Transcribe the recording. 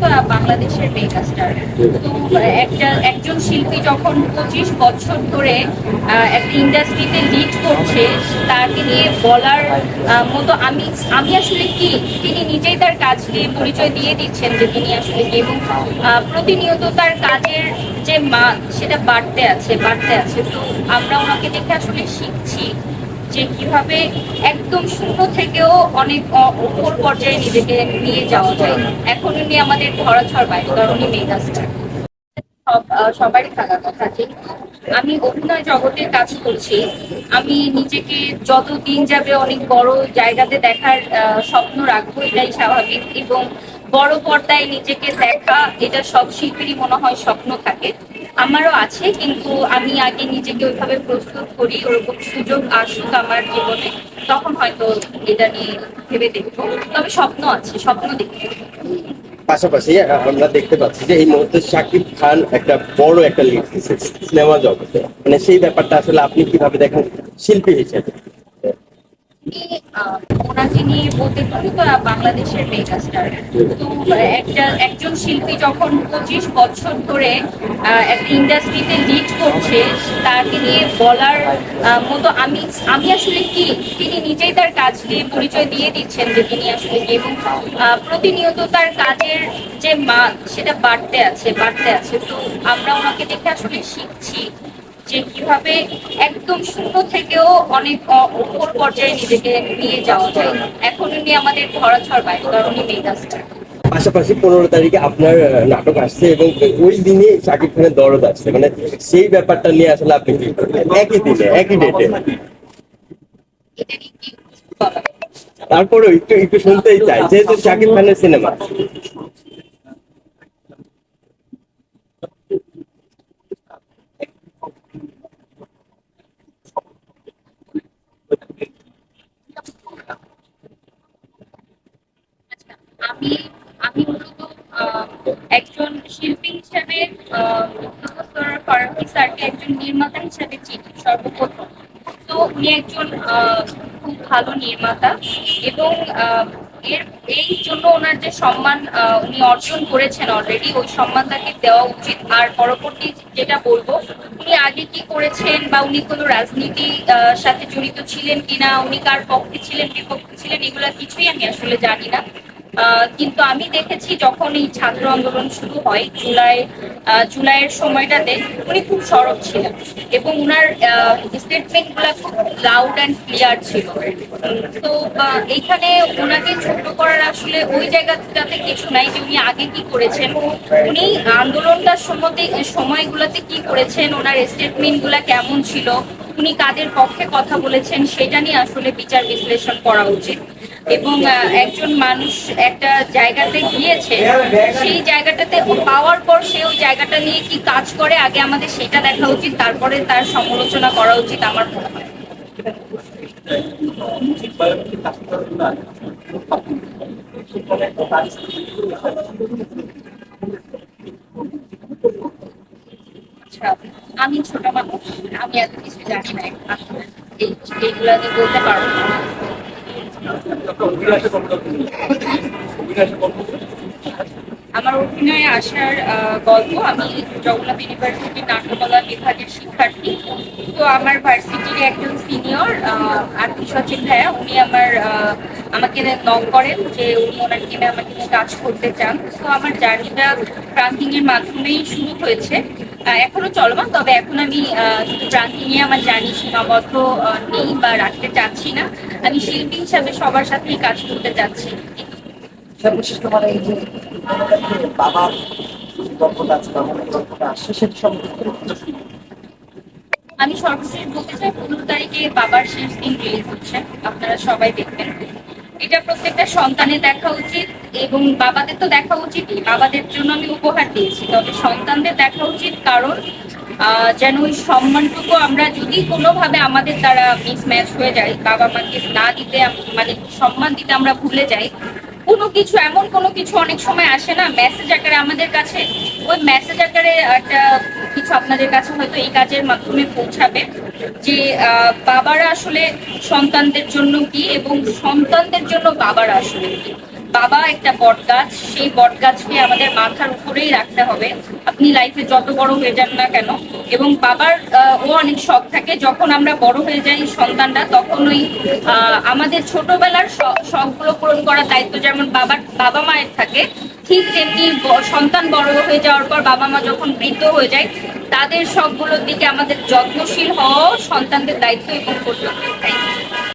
তো বাংলাদেশের মেগাস্টার। তো, একটা, একজন শিল্পী যখন পঁচিশ বছর ধরে একটা ইন্ডাস্ট্রিতে লিড করছে, তাকে নিয়ে বলার মতো আমি আমি আসলে কি, তিনি নিজেই তার কাজ দিয়ে পরিচয় দিয়ে দিচ্ছেন যে তিনি আসলে কি, এবং প্রতিনিয়ত তার কাজের যে মান, সেটা বাড়তে আছে বাড়তে আছে। তো আমরা ওনাকে দেখে আসলে শিখছি। যে কীভাবে একদম শূন্য থেকেও অনেক উপর পর্যায়ে নিজেকে নিয়ে যাওয়া যায়। এখন উনি আমাদের ধরাছড় বাইরে কারণ উনি মেগাস্টার সবারই থাকার কথা যে আমি অভিনয় জগতে কাজ করছি। আমি নিজেকে যত দিন যাবে অনেক বড় জায়গাতে দেখার স্বপ্ন রাখব, এটাই স্বাভাবিক। এবং বড় পর্দায় নিজেকে দেখা, এটা সব শিল্পীরই মনে হয় স্বপ্ন থাকে। আমারও আছে, কিন্তু আমি আগে নিজেকে ওইভাবে প্রস্তুত করি, ওরকম সুযোগ আসুক আমার জীবনে, তখন হয়তো এটা নিয়ে ভেবে দেখব। তবে স্বপ্ন আছে, স্বপ্ন দেখব পাশাপাশি আমরা দেখতে পাচ্ছি যে এই মুহূর্তে শাকিব খান একটা বড় একটা লিড সিনেমা জগতে। মানে সেই ব্যাপারটা আসলে আপনি কীভাবে দেখেন শিল্পী হিসেবে? ওনাকে নিয়ে বলতে পারি বাংলাদেশের মেগাস্টার। তো একটা, একজন শিল্পী যখন পঁচিশ বছর ধরে একটা ইন্ডাস্ট্রিতে লিড করছে, তাকে নিয়ে বলার মতো আমি আমি আসলে কি, তিনি নিজেই তার কাজ দিয়ে পরিচয় দিয়ে দিচ্ছেন যে তিনি আসলে কি এবং প্রতিনিয়ত তার কাজের যে মান সেটা বাড়তে আছে বাড়তে আছে। তো আমরা ওনাকে দেখে আসলে শিখছি। যে কীভাবে একদম শূন্য থেকেও অনেক উপর পর্যায়ে নিজেকে নিয়ে যাওয়া যায়। এখন উনি আমাদের ধরাছড় বাইরে কারণ উনি মেগাস্টার পাশাপাশি পনেরো তারিখে আপনার নাটক আসছে এবং ওই দিনে শাকিব খানের দরদ আসছে। মানে সেই ব্যাপারটা নিয়ে আসলে আপনি কি একই দিনে একই ডেটে? তারপরে একটু একটু শুনতেই চাই যেহেতু শাকিব খানের সিনেমা আমি আমি মূলত একজন শিল্পী হিসাবে প্রফেসর স্যারকে একজন নির্মাতা হিসাবে চিনি সর্বপ্রথম। তো উনি একজন খুব ভালো নির্মাতা এবং এর, এই জন্য ওনার যে সম্মান উনি অর্জন করেছেন অলরেডি ওই সম্মান তাকে দেওয়া উচিত। আর পরবর্তী যেটা বলব, উনি আগে কি করেছেন বা উনি কোনো রাজনীতি সাথে জড়িত ছিলেন কিনা, উনি কার পক্ষে ছিলেন, বিপক্ষে ছিলেন, এগুলা কিছুই আমি আসলে জানি না। কিন্তু আমি দেখেছি যখন এই ছাত্র আন্দোলন শুরু হয় জুলাই জুলাইয়ের সময়টাতে উনি খুব সরব ছিলেন এবং উনার স্টেটমেন্টগুলা খুব লাউড অ্যান্ড ক্লিয়ার ছিল। তো এইখানে ওনাকে ছোট করার আসলে ওই জায়গাটাতে কিছু নাই যে উনি আগে কি করেছেন। উনি আন্দোলনটার সম্বন্ধে সময়গুলোতে কি করেছেন, ওনার স্টেটমেন্টগুলা কেমন ছিল, উনি কাদের পক্ষে কথা বলেছেন, সেটা নিয়ে আসলে বিচার বিশ্লেষণ করা উচিত। এবং একজন মানুষ একটা জায়গাতে গিয়েছে সেই জায়গাটাতে পাওয়ার পর সে ওই জায়গাটা নিয়ে কি কাজ করে? আগে আমাদের সেটা দেখা উচিত তারপরে তার সমালোচনা করা উচিত আমার মনে হয়। আচ্ছা, আমি ছোট মানুষ আমি এত কিছু জানি না। এইগুলো নিয়ে বলতে পারব আমার অভিনয়ে আসার গল্প আমি জগন্নাথ ইউনিভার্সিটির নাট্যকলা বিভাগের শিক্ষার্থী। তো আমার ভার্সিটির একজন সিনিয়র আর্থিক সচিব ভাইয়া, উনি আমার আমাকে নক করেন যে উনি ওনার কিনে আমাকে কাজ করতে চান। তো আমার জার্নিটা প্রান্তিং এর মাধ্যমেই শুরু হয়েছে। এখনও চলমান তবে এখন আমি শুধু প্রান্তিং এ আমার জানি সীমাবদ্ধ নেই বা রাখতে চাচ্ছি না। আমি শিল্পী হিসাবে সবার সাথেই কাজ করতে চাচ্ছি। সর্বশেষ তোমার এই যে বাবার গল্পটা আছে বাবার গল্পটা আসছে সেটা সম্পর্কে আমি সর্বশেষ বলতে চাই পনেরো তারিখে বাবার শেষ দিন রিলিজ হচ্ছে আপনারা সবাই দেখবেন। এটা প্রত্যেকটা সন্তানের দেখা উচিত এবং বাবাদের তো দেখা উচিতই। বাবাদের জন্য আমি উপহার দিয়েছি। তবে সন্তানদের দেখা উচিত কারণ যেন ওই সম্মানটুকু আমরা যদি কোনোভাবে আমাদের দ্বারা মিসম্যাচ হয়ে যায় বাবা মাকে না দিতে মানে সম্মান দিতে আমরা ভুলে যাই, কোনো কিছু এমন কোনো কিছু অনেক সময় আসে না মেসেজ আকারে আমাদের কাছে, ওই মেসেজ আকারে একটা কিছু আপনাদের কাছে হয়তো এই কাজের মাধ্যমে পৌঁছাবে। যে বাবারা আসলে সন্তানদের জন্য কি এবং সন্তানদের জন্য বাবারা আসলে কি? বাবা একটা বট গাছ সেই বট গাছকে আমাদের মাথার উপরেই রাখতে হবে। আপনি লাইফে যত বড় হয়ে যান না কেন, এবং বাবার ও অনেক শখ থাকে। যখন আমরা বড় হয়ে যাই সন্তানরা, তখন ওই আমাদের ছোটবেলার শখগুলো পূরণ করার দায়িত্ব যেমন বাবার বাবা মায়ের থাকে ঠিক তেমনি সন্তান বড় হয়ে যাওয়ার পর বাবা মা যখন বৃদ্ধ হয়ে যায়, তাদের সবগুলোর দিকে আমাদের যত্নশীল হওয়া সন্তানদের দায়িত্ব এবং করতে তাই